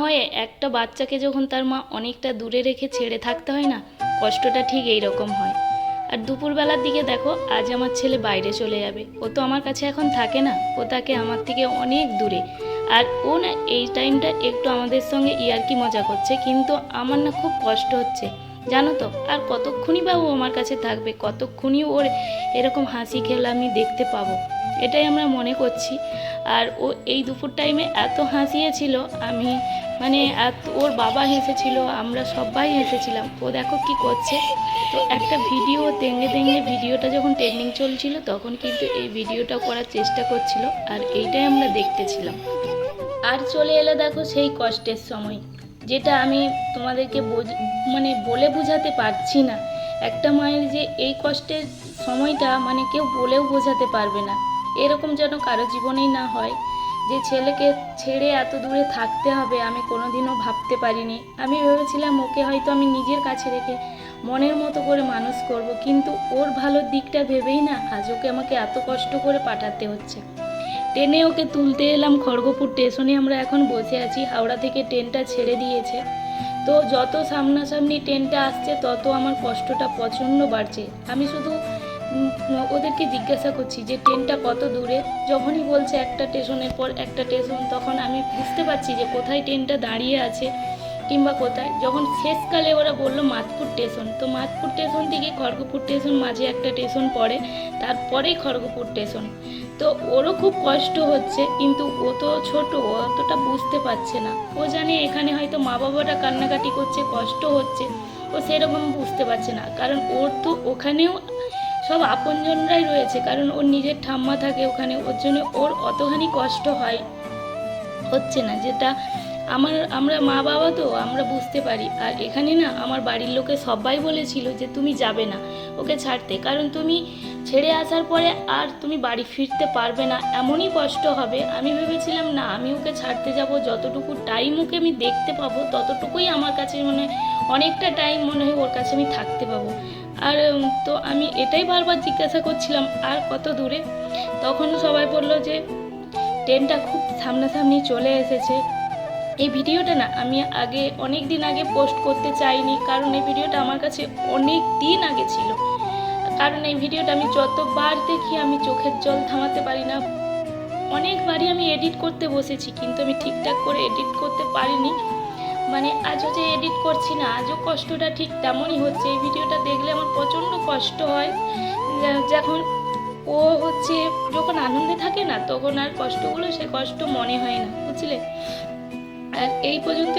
হয় একটা বাচ্চাকে যখন তার মা অনেকটা দূরে রেখে ছেড়ে থাকতে হয় না, কষ্টটা ঠিক এই রকম হয়। আর দুপুরবেলার দিকে দেখো, আজ আমার ছেলে বাইরে চলে যাবে। ও তো আমার কাছে এখন থাকে না, ও তাকে আমার থেকে অনেক দূরে। আর ও না এই টাইমটা একটু আমাদের সঙ্গে ইয়ার্কি মজা করছে, কিন্তু আমার না খুব কষ্ট হচ্ছে। জানো তো? আর কতক্ষণই বা ও আমার কাছে থাকবে, কতক্ষণই ওর এরকম হাসি খেলা আমি দেখতে পাবো? এটাই আমরা মনে করছি। আর ও এই দুপুর টাইমে এত হাসিয়েছিল, আমি মানে এত, ওর বাবা হেসেছিল, আমরা সবাই হেসেছিলাম। ও দেখো কি করছে। তো একটা ভিডিও দেঙ্গে দেঙ্গে ভিডিওটা যখন ট্রেন্ডিং চলছিল, তখন কিন্তু এই ভিডিওটা করার চেষ্টা করছিল, আর এইটাই আমরা দেখতেছিলাম। আর চলে এলো দেখো সেই কষ্টের সময়। যেটা আমি তোমাদেরকে মানে বলে বোঝাতে পারছি না। একটা মায়ের যে এই কষ্টের সময়টা মানে কেউ বলেও বোঝাতে পারবে না। এরকম যেন কারও জীবনেই না হয়। যে ছেলেকে ছেড়ে এত দূরে থাকতে হবে আমি কোনোদিনও ভাবতে পারিনি। আমি ভেবেছিলাম ওকে হয়তো আমি নিজের কাছে রেখে মনের মতো করে মানুষ করব, কিন্তু ওর ভালো দিকটা ভেবেই না আজ ওকে আমাকে এত কষ্ট করে পাঠাতে হচ্ছে। ট্রেনে ওকে তুলতে এলাম খড়গপুর স্টেশনে। আমরা এখন বসে আছি, হাওড়া থেকে ট্রেনটা ছেড়ে দিয়েছে। তো যত সামনাসামনি ট্রেনটা আসছে, তত আমার কষ্টটা প্রচণ্ড বাড়ছে। আমি শুধু ওদেরকে জিজ্ঞাসা করছি যে ট্রেনটা কত দূরে? যখনই বলছে একটা স্টেশনের পর একটা স্টেশন, তখন আমি বুঝতে পারছি যে কোথায় ট্রেনটা দাঁড়িয়ে আছে কিংবা কোথায়। যখন শেষকালে ওরা বলল মাতপুর স্টেশন, তো মাতপুর স্টেশন থেকে খড়গপুর স্টেশন মাঝে একটা স্টেশন পড়ে, তারপরেই খড়গপুর স্টেশন। তো ওরও খুব কষ্ট হচ্ছে, কিন্তু ও তো ছোট, ও অতটা বুঝতে পারছে না। ও জানে এখানে হয়তো মা বাবারা কান্নাকাটি করছে, কষ্ট হচ্ছে, ও সেরকম বুঝতে পারছে না। কারণ ওর তো ওখানেও সব আপনজনরাই রয়েছে, কারণ ওর নিজের ঠাম্মা থাকে ওখানে, ওর জন্য ওর অতখানি কষ্ট হয়, হচ্ছে না। যেটা আমার, আমরা মা বাবা তো, আমরা বুঝতে পারি। আর এখানে না, আমার বাড়ির লোকে সবাই বলেছিল যে তুমি যাবে না, ওকে ছাড়তে। কারণ তুমি ছেড়ে আসার পরে আর তুমি বাড়ি ফিরতে পারবে না। এমনই কষ্ট হবে। আমি ভেবেছিলাম, না, আমি ওকে ছাড়তে যাব। যতটুকু টাইম ওকে আমি দেখতে পাবো, ততটুকুই আমার কাছে মানে অনেকটা টাইম মনে হয় ওর কাছে আমি থাকতে পাবো। আর তো আমি এটাই বারবার জিজ্ঞাসা করছিলাম, আর কত দূরে? তখন সবাই বলল যে, ট্রেনটা খুব সামনাসামনি চলে এসেছে। এই ভিডিওটা না, আমি আগে অনেক দিন আগে পোস্ট করতে চাইনি, কারণ এই ভিডিওটা আমার কাছে অনেক দিন আগে ছিল। কারণ এই ভিডিওটা আমি যতবার দেখি আমি চোখের জল থামাতে পারি না। অনেকবারই আমি এডিট করতে বসেছি, কিন্তু আমি ঠিকঠাক করে এডিট করতে পারিনি। মানে আজও যে এডিট করছি না, আজও কষ্টটা ঠিক তেমনই হচ্ছে। এই ভিডিওটা দেখলে আমার প্রচণ্ড কষ্ট হয়। যখন ও হচ্ছে, যখন আনন্দে থাকে না, তখন আর কষ্টগুলো, সে কষ্ট মনে হয় না, বুঝলে? আর এই পর্যন্ত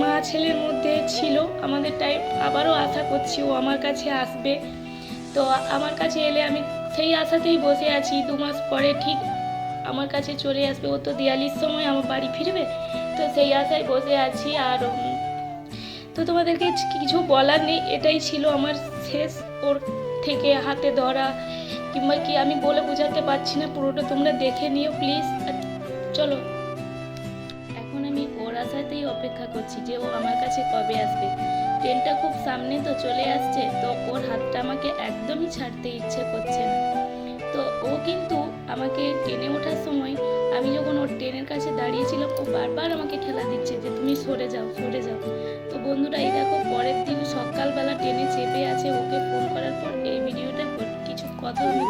মা ছেলের মধ্যে ছিল। আমাদের টাইম আবারও আশা করছি ও আমার কাছে আসবে। তো আমার কাছে এলে আমি সেই আশাতেই বসে আছি, দু মাস পরে ঠিক আমার কাছে চলে আসবে। ও তো দিয়ালির সময় আমার বাড়ি ফিরবে, তো সেই আশায় বসে আছি আর তো তোমাদেরকে কিছু বলার নেই, এটাই ছিল আমার শেষ ওর থেকে হাতে ধরা। কিংবা কি আমি বলে বোঝাতে পারছি না, পুরোটা তোমরা দেখে নিও প্লিজ। চলো। এখন আমি ওর আশাতেই অপেক্ষা করছি যে ও আমার কাছে কবে আসবে। ট্রেনটা খুব সামনে তো চলে আসছে, তো ওর হাতটা আমাকে একদমই ছাড়তে ইচ্ছে করছে না। তো ও কিন্তু আমাকে ট্রেনে ওঠার সময় আমি যখন ওর ট্রেনের কাছে দাঁড়িয়েছিলাম, ও বারবার আমাকে ঠেলা দিচ্ছে যে তুমি সরে যাও সরে যাও। তো বন্ধুরা, এই দেখো পরের দিন সকালবেলা ট্রেনে চেপে আছে, ওকে ফোন করার পর এই ভিডিওটা কিছু কথা আমি